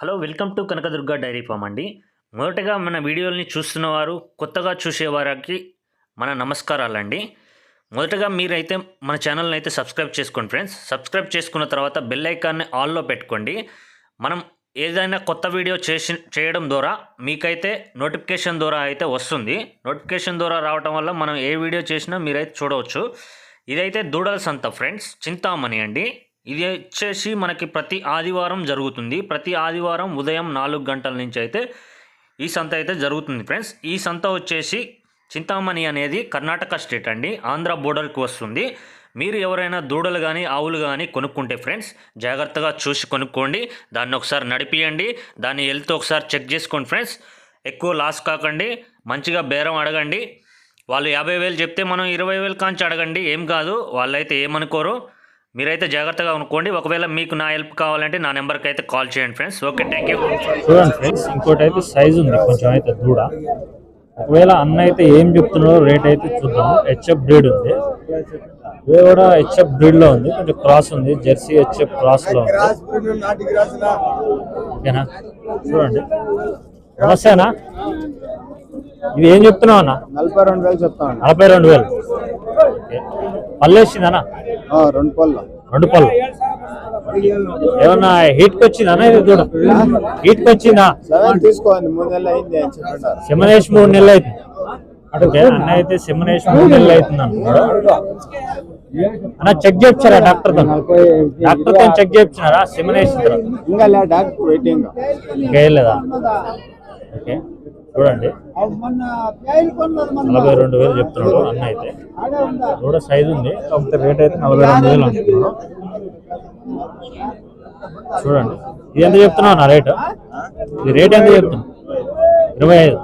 Hello welcome to Kanakadurga dairy farm అండి. మొదటగా మన వీడియోల్ని చూస్తున్నవారు కొత్తగా చూసేవారికి మన నమస్కారాలండి. మొదటగా మీరైతే మన ఛానల్ని అయితే సబ్స్క్రైబ్ చేసుకోండి ఫ్రెండ్స్. సబ్స్క్రైబ్ చేసుకున్న తర్వాత బెల్ ఐకాన్ని ఆల్లో పెట్టుకోండి. మనం ఏదైనా కొత్త వీడియో చేసి చేయడం ద్వారా మీకైతే నోటిఫికేషన్ ద్వారా అయితే వస్తుంది. నోటిఫికేషన్ ద్వారా రావటం వల్ల మనం ఏ వీడియో చేసినా మీరైతే చూడవచ్చు. ఇదైతే దూడల సంత ఫ్రెండ్స్ చింతామణి అండి. ఇది వచ్చేసి మనకి ప్రతి ఆదివారం జరుగుతుంది. ప్రతి ఆదివారం ఉదయం నాలుగు గంటల నుంచి అయితే ఈ సంత అయితే జరుగుతుంది ఫ్రెండ్స్. ఈ సంత వచ్చేసి చింతామణి అనేది కర్ణాటక స్టేట్ అండి. ఆంధ్ర బోర్డర్కి వస్తుంది. మీరు ఎవరైనా దూడలు కానీ ఆవులు కానీ కొనుక్కుంటే ఫ్రెండ్స్ జాగ్రత్తగా చూసి కొనుక్కోండి. దాన్ని ఒకసారి నడిపియండి. దాన్ని హెల్త్ ఒకసారి చెక్ చేసుకోండి ఫ్రెండ్స్. ఎక్కువ లాస్ కాకండి. మంచిగా బేరం అడగండి. వాళ్ళు యాభై వేలు చెప్తే మనం ఇరవై వేలు కాంచి అడగండి. ఏం కాదు. వాళ్ళైతే ఏమనుకోరు. మీరైతే జాగ్రత్తగా అనుకోండి ఒకవేళ మీకు నా హెల్ప్ కావాలంటే నా నెంబర్కి అయితే కాల్ చేయండి ఫ్రెండ్స్ ఓకే థ్యాంక్ యూ చూడండి ఫ్రెండ్స్ ఇంకోటి అయితే సైజ్ ఉంది. కొంచెం అయితే దూడ. ఒకవేళ అన్న అయితే ఏం చెప్తున్నారో రేట్ అయితే చూద్దాం. హెచ్ఎఫ్ బ్రీడ్ ఉంది. ఇది కూడా హెచ్ఎఫ్ బ్రీడ్లో ఉంది. కొంచెం క్రాస్ ఉంది. జెర్సీ హెచ్ఎఫ్ క్రాస్లో ఉంది. ఓకేనా? చూడండి. నమస్తేనా? ఇది ఏం చెప్తున్నావు అన్న? నలభై రెండు వేలు చెప్తాను నలభై రెండు వేలు. పళ్ళు వేసిందనా రెండు పళ్ళు. రెండు పళ్ళు. ఏమన్నా హీట్ వచ్చిందా ఇది దూడ హీట్ వచ్చిందా తీసుకోండి మూడు నెలలు అయింది సెమనేష్ మూడు నెలలు అవుతుంది ఓకే అన్న అయితే సెమనేష్ మూడు నెలలు అవుతుంది అన్న చెక్ చేయించారా డాక్టర్తో డాక్టర్తో చెక్ చేయించినారా సెమనేష్ ఇంకా డాక్టర్ వెయిటింగ్ వేయలేదా? ఓకే. చూడండి. నలభై రెండు వేలు చెప్తున్నాడు అన్న అయితే. కూడా సైజు ఉంది కాకపోతే రేట్ అయితే నలభై రెండు వేలు అంటున్నాడు చూడండి. ఇది ఎంత చెప్తున్నావు నా రేటు? ఇది రేట్ ఎంత చెప్తున్నావు? ఇరవై ఐదు.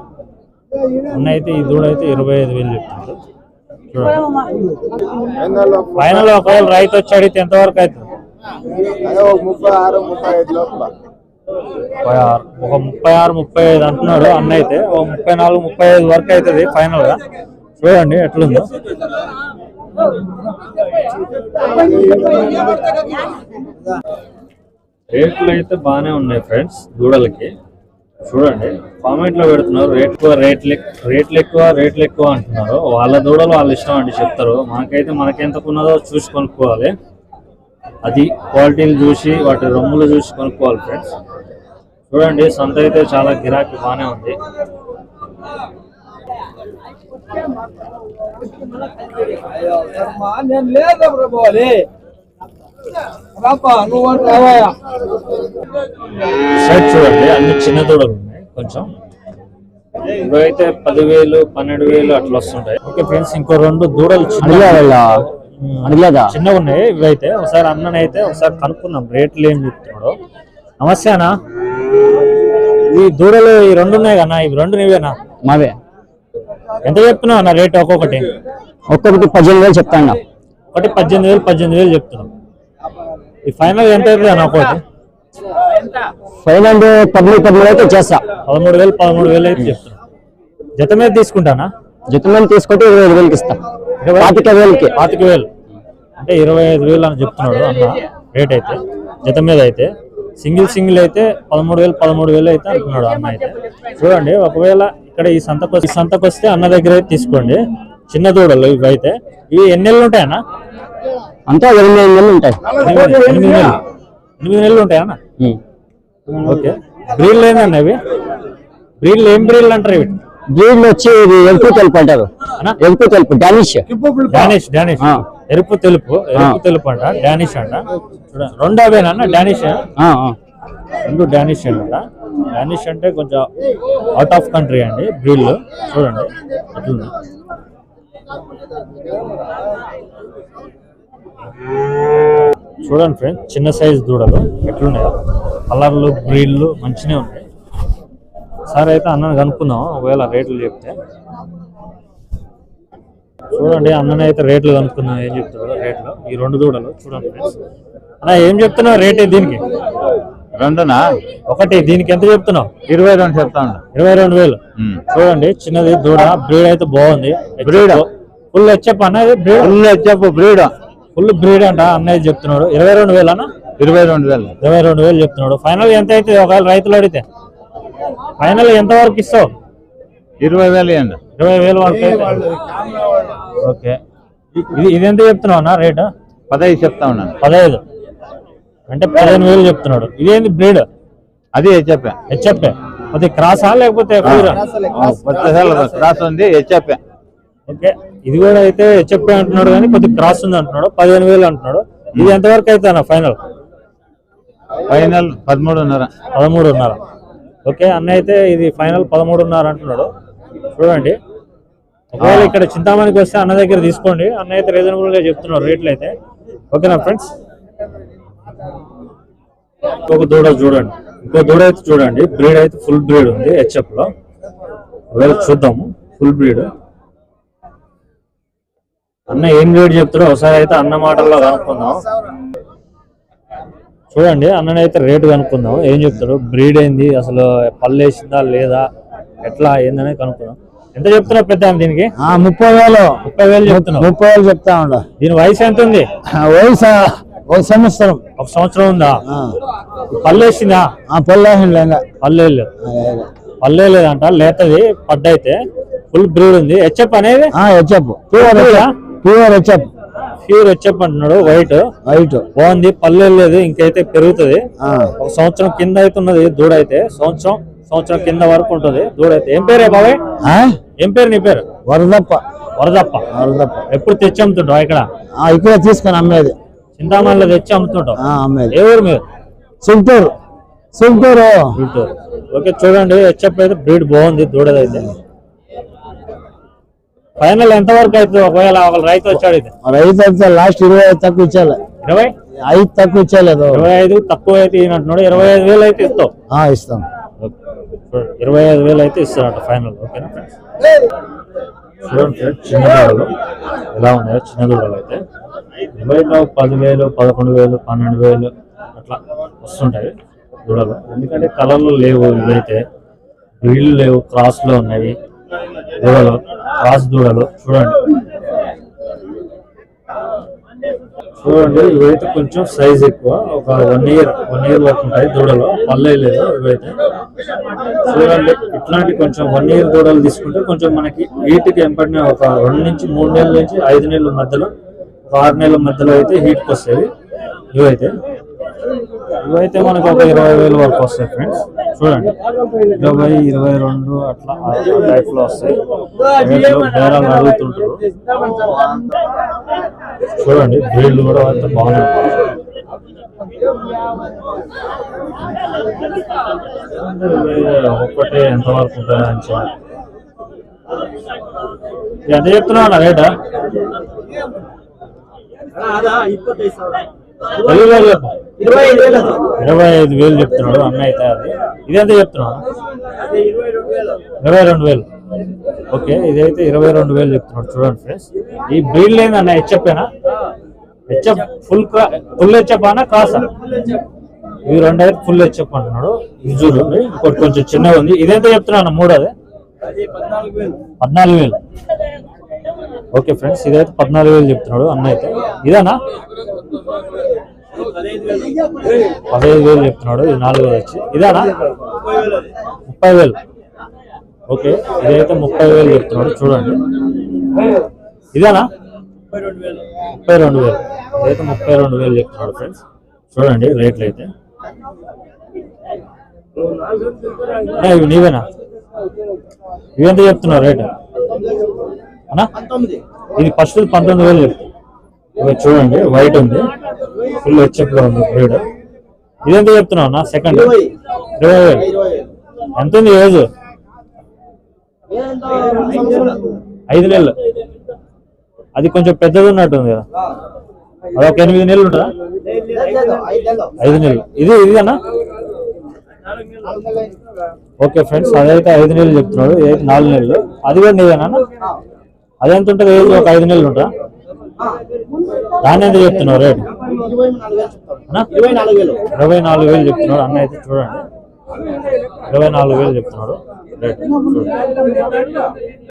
అన్న అయితే ఈ దూడ అయితే ఇరవై ఐదు వేలు చెప్తున్నాడు. చూడండి. ఫైనల్ ఒకవేళ రైతు వచ్చి అడిగితే ఎంతవరకు అవుతుంది? ముప్పై ఆరు ముప్పై ఐదు లోపల. ముప్పై ఆరు ఒక ముప్పై ఆరు ముప్పై ఐదు అంటున్నాడు అన్న అయితే. ఒక ముప్పై నాలుగు ముప్పై ఐదు వరకు అవుతుంది ఫైనల్గా చూడండి ఎట్లుందో. రేట్లు అయితే బాగానే ఉన్నాయి ఫ్రెండ్స్ దూడలకి. చూడండి కామెంట్లో పెడుతున్నారు రేట్ ఎక్కువ రేట్లు రేట్లు ఎక్కువ రేట్లు ఎక్కువ అంటున్నారు. వాళ్ళ దూడలు వాళ్ళ ఇష్టం అండి చెప్తారు. మనకైతే మనకెంతకు ఉన్నదో చూసి కొనుక్కోవాలి. అది క్వాలిటీని చూసి వాటి రొమ్ములు చూసి కొనుక్కోవాలి ఫ్రెండ్స్. చూడండి సంత అయితే చాలా గిరాకీ బాగానే ఉంది. నేను లేదా చూడండి అన్ని చిన్న దూడలు ఉన్నాయి కొంచెం. ఇవైతే పదివేలు పన్నెండు వేలు అట్లా వస్తుంటాయి. ఓకే ఫ్రెండ్స్ ఇంకో రెండు దూడలు చిన్నగా ఉన్నాయి ఇవైతే. ఒకసారి అన్ననైతే ఒకసారి కనుక్కుందాం రేట్లు ఏం చెప్తున్నాడు. నమస్తే అన్న. ఈ దూడలు ఈ రెండు ఉన్నాయి కన్నా ఇవి రెండు నీవేనా? మావే. ఎంత చెప్తున్నావు అన్న రేట్ ఒక్కొక్కటి? ఒక్కొక్కటి పద్దెనిమిది వేలు చెప్తాను ఒకటి పద్దెనిమిది వేలు పద్దెనిమిది వేలు చెప్తున్నాం ఈ ఫైనల్ ఎంత అవుతుంది అన్న ఒకటి ఫైనల్ పదమూడు పదమూడు అయితే చేస్తా. పదమూడు వేలు పదమూడు వేలు అయితే చెప్తున్నాం జత మీద తీసుకుంటానా? జత మీద తీసుకుంటే ఇరవై ఐదు వేలకి ఇస్తా. పాతిక వేలకి. పాతిక వేలు. అంటే ఇరవై ఐదు వేలు అని చెప్తున్నాడు అన్న రేట్ అయితే జత మీద అయితే. సింగిల్ సింగిల్ అయితే పదమూడు వేలు పదమూడు వేలు అయితే అంటున్నాడు అన్న అయితే. చూడండి ఒకవేళ ఇక్కడ ఈ సంతకు ఈ సంతకు వస్తే అన్న దగ్గర అయితే తీసుకోండి. చిన్న దూడలు ఇవి అయితే. ఇవి ఎన్ని నెలలు ఉంటాయన్నా? అంతా ఎనిమిది నెలలు ఉంటాయి. ఎనిమిది నెలలు ఎనిమిది నెలలు ఉంటాయన్న. ఓకే. బ్రీడ్లు ఏందన్న ఇవి? బ్రీడ్లు ఏం బ్రీడ్లు అంటారు ఇవి? బ్రీడ్లు వచ్చి ఇది ఎలుపు తెలుపు అంటారు? ఎలుపు తెలుపు డానిష్. Danish Danish. ఎరుపు తెలుపు ఎరుపు తెలుపు అంట డానిష్ అంట. రెండు అవేనా అన్న డానిష్. రెండు డానిష్ అంట. డానిష్ అంటే కొంచెం అవుట్ ఆఫ్ కంట్రీ అండి బ్రీడ్లు చూడండి అట్లుంది. చూడండి ఫ్రెండ్స్ చిన్న సైజ్ దూడలు ఎట్లున్నాయో. కలర్లు బ్రీడ్లు మంచిగా ఉన్నాయి. సరే అయితే అన్నని కనుక్కుందాం ఒకవేళ రేట్లు చెప్తే. చూడండి అన్నని అయితే రేట్లు కనుక్కుందాం ఏం చెప్తాడు రేట్లు. ఈ రెండు దూడలు చూడండి ఫ్రెండ్స్. అన్న ఏం చెప్తున్నావు రేట్ దీనికి? రెండునా? ఒకటి దీనికి ఎంత చెప్తున్నావు? ఇరవై రెండు చెప్తాను. ఇరవై రెండు వేలు. చూడండి చిన్నది దూడ బ్రీడ్ అయితే బాగుంది. Breed. ఫుల్ హెచ్ఎప్ అన్న బ్రీడ్? చెప్పు బ్రీడ్? ఫుల్ బ్రీడ్ అంట అన్నయ్య చెప్తున్నాడు? ఇరవై రెండు వేలు అన్న? ఇరవై రెండు వేలు. ఇరవై రెండు వేలు చెప్తున్నాడు. ఫైనల్ ఎంత అవుతుంది ఒకవేళ రైతులు అడిగితే? ఫైనల్ ఎంత వరకు ఇస్తావు? ఇరవై వేలు ఇరవై వేలు వరకు అయితే. ఓకే. ఇది ఇది ఎంత చెప్తున్నావు అన్న రేటు? పదహైదు చెప్తా ఉన్నాను పదహైదు. అంటే పదిహేను వేలు చెప్తున్నాడు. ఇదేంది బ్రీడ్ అది చెప్పా హెచ్ఎఫ్ అది క్రాసా లేకపోతే కూర క్రాస్ ఉంది చెప్పా ఓకే. ఇది కూడా అయితే హెచ్ఎఫ్ అంటున్నాడు కానీ కొద్దిగా క్రాస్ ఉంది అంటున్నాడు. పదిహేను వేలు అంటున్నాడు. ఇది ఎంతవరకు అయితే అన్న ఫైనల్ ఫైనల్ పదమూడున్నర. పదమూడున్నర. ఓకే అన్న అయితే ఇది ఫైనల్ పదమూడున్నర అంటున్నాడు. చూడండి. ఒకవేళ ఇక్కడ చింతామణికి వస్తే అన్న దగ్గర తీసుకోండి. అన్న అయితే రీజనబుల్గా చెప్తున్నారు రేట్లు అయితే. ఓకేనా ఫ్రెండ్స్ ఒక దూడ చూడండి. ఇంకో దూడ అయితే చూడండి. బ్రీడ్ అయితే ఫుల్ బ్రీడ్ ఉంది హెచ్ఎఫ్లో ఒకవేళ చూద్దాము. Full breed. అన్న ఏం రేట్ చెప్తాడో ఒకసారి అయితే అన్న మాటల్లో కనుక్కుందాం. చూడండి అన్ననైతే రేటు కనుక్కుందాం. ఏం చెప్తాడు? బ్రీడ్ ఏంది? అసలు పల్లేసిందా లేదా? ఎట్లా? ఏందని కనుక్కుందాం. ఎంత చెప్తున్నావు పెద్ద దీనికి? ఆ, ముప్పై వేలు. ముప్పై వేలు చెప్తున్నావు. ముప్పై వేలు చెప్తా ఉండ దీని వయసు ఎంత ఉంది? వయసు ఒక సంవత్సరం. ఒక సంవత్సరం ఉందా? పళ్ళు వేసిందా? పళ్ళు వేయలేదు. పళ్ళు వేయలేదంట లేతది పడ్డైతే ఫుల్ బ్రీడ్ ఉంది. హెచ్ఎఫ్ అనేది HF. Pure HF. Pure HF. Pure HF అంటున్నాడు వైట్. వైట్. బాగుంది వేయలేదు ఇంకైతే పెరుగుతుంది. ఒక సంవత్సరం కింద అయితే ఉన్నది దూడ అయితే సంవత్సరం సంవత్సరం కింద వరకు ఉంటుంది దూడ అయితే ఏం పేరే బాబాయ్? ఏం పేరు నీ పేరు? వరదప్ప. వరదప్ప. వరదప్ప. ఎప్పుడు తెచ్చి అమ్ముతుంటావు ఇక్కడ? ఆ, ఇక్కడ తీసుకొని అమ్మేది. చింతామణిలో తెచ్చి అమ్ముతుంటావు? ఆ, అమ్మేది. ఏ ఊరు మీరు? సింటూరు సింటూరు గుంటూరు ఓకే చూడండి హెచ్ఎఫ్ అయితే బ్రీడ్ బాగుంది దూడదైతే. ఫైనల్ ఎంత వరకు అవుతుంది ఒకవేళ ఒక రైతు వచ్చాడు ఇది? రైతు అయితే లాస్ట్ ఇరవై ఐదు తక్కువ ఇచ్చేలే ఇరవై? ఐదు తక్కువ ఇచ్చేలేదు ఇరవై ఐదు తక్కువ అయితే ఈయన ఇరవై ఐదు వేలు అయితే ఇస్తాం. చూడండి, ఇరవై ఐదు వేలు అయితే ఇస్తారట ఫైనల్ ఓకేనా ఫ్రెండ్స్ చూడండి ఫ్రెండ్స్ చిన్న దూడలు ఎలా ఉన్నాయో చిన్న దూడలు అయితే. బయట పదివేలు పదకొండు వేలు పన్నెండు వేలు అట్లా వస్తుంటాయి దూడలు ఎందుకంటే కలర్లు లేవు ఇవైతే. వీళ్ళు లేవు క్రాస్లో ఉన్నాయి దూడలు క్రాస్ దూడలు చూడండి. చూడండి ఇవైతే కొంచెం సైజ్ ఎక్కువ. ఒక వన్ ఇయర్ వన్ ఇయర్ వరకు ఉంటాయి దూడలు. పల్లె లేదు ఇవైతే. చూడండి ఇట్లాంటి కొంచెం వన్ ఇయర్ దూడలు తీసుకుంటే కొంచెం మనకి హీట్కి ఎంపడిన ఒక రెండు నుంచి మూడు నెలల నుంచి ఐదు నెలల మధ్యలో ఒక ఆరు నెలల మధ్యలో అయితే హీట్కి వస్తాయి. ఇవైతే. ఇవైతే మనకు ఒక ఇరవై వేలు వరకు వస్తాయి ఫ్రెండ్స్ చూడండి. ఇరవై ఇరవై రెండు అట్లా టైప్లో వస్తాయి. బేరాలు అడుగుతుంటారు. చూడండి బ్రీడ్లు కూడా అంత బాగున్నాయి ఒక్కటే ఎంత వరకు ఉంటుంది ఎంత చెప్తున్నా అన్న రేటా? ఇరవై ఐదు వేలు చెప్తున్నాడు అన్న అయితే అది. ఇదెంత చెప్తున్నాడు ఇరవై రెండు వేలు. ఓకే ఇదైతే ఇరవై రెండు వేలు చెప్తున్నాడు. చూడండి ఫ్రెండ్స్. ఈ బ్రీడ్ లేని అన్న హెచ్ఎఫ్ఏనా హెచ్ఎఫ్ ఫుల్ ఫుల్ హెచ్ఎఫ్ అన్న కాసా ఇవి రెండు అయితే ఫుల్ హెచ్ఎఫ్ అంటున్నాడు. ఇది చూడండి ఇంకోటి కొంచెం చిన్నగా ఉంది. ఇదైతే చెప్తున్నా అన్న? మూడోది పద్నాలుగు వేలు. ఓకే ఫ్రెండ్స్ ఇదైతే పద్నాలుగు వేలు చెప్తున్నాడు అన్న అయితే. ఇదేనా? పదహైదు వేలు చెప్తున్నాడు. ఇది నాలుగు వచ్చి. ఇదేనా? ముప్పై వేలు. ఓకే ఇదైతే ముప్పై వేలు చెప్తున్నాడు చూడండి. ఇదేనా? ముప్పై రెండు వేలు. ఇదైతే ముప్పై రెండు వేలు చెప్తున్నాడు ఫ్రెండ్స్. చూడండి రేట్లు అయితే. ఇవి నీవేనా? ఇవి ఎంత చెప్తున్నావు రేటు? అన్నా ఇది ఫస్ట్ పంతొమ్మిది వేలు చెప్తా. ఇవి చూడండి వైట్ ఉంది. ఫుల్ హెచ్ఎఫ్లో ఉంది బ్రీడ్ ఇదెంత చెప్తున్నావు అన్న సెకండ్ ఇరవై. వేలు. ఎంత ఉంది ఏజ్ ఐదు నెలలు. అది కొంచెం పెద్దది ఉన్నట్టు ఉంది కదా. అది ఒక ఎనిమిది నెలలు ఉంటుందా? ఐదు నెలలు. ఇది ఇది అన్నా? ఓకే ఫ్రెండ్స్ అదైతే ఐదు నెలలు చెప్తున్నాడు. ఇదైతే నాలుగు నెలలు. అది కూడా నీదేనా అన్న? అది ఎంత ఉంటుంది? ఏజ్ ఒక ఐదు నెలలు ఉంటుందా? దాన్ని ఎంత చెప్తున్నావు రేట్? ఇరవై నాలుగు వేలు చెప్తున్నాడు. అన్న అయితే చూడండి. ఇరవై నాలుగు వేలు చెప్తున్నాడు. రేట్ చూడండి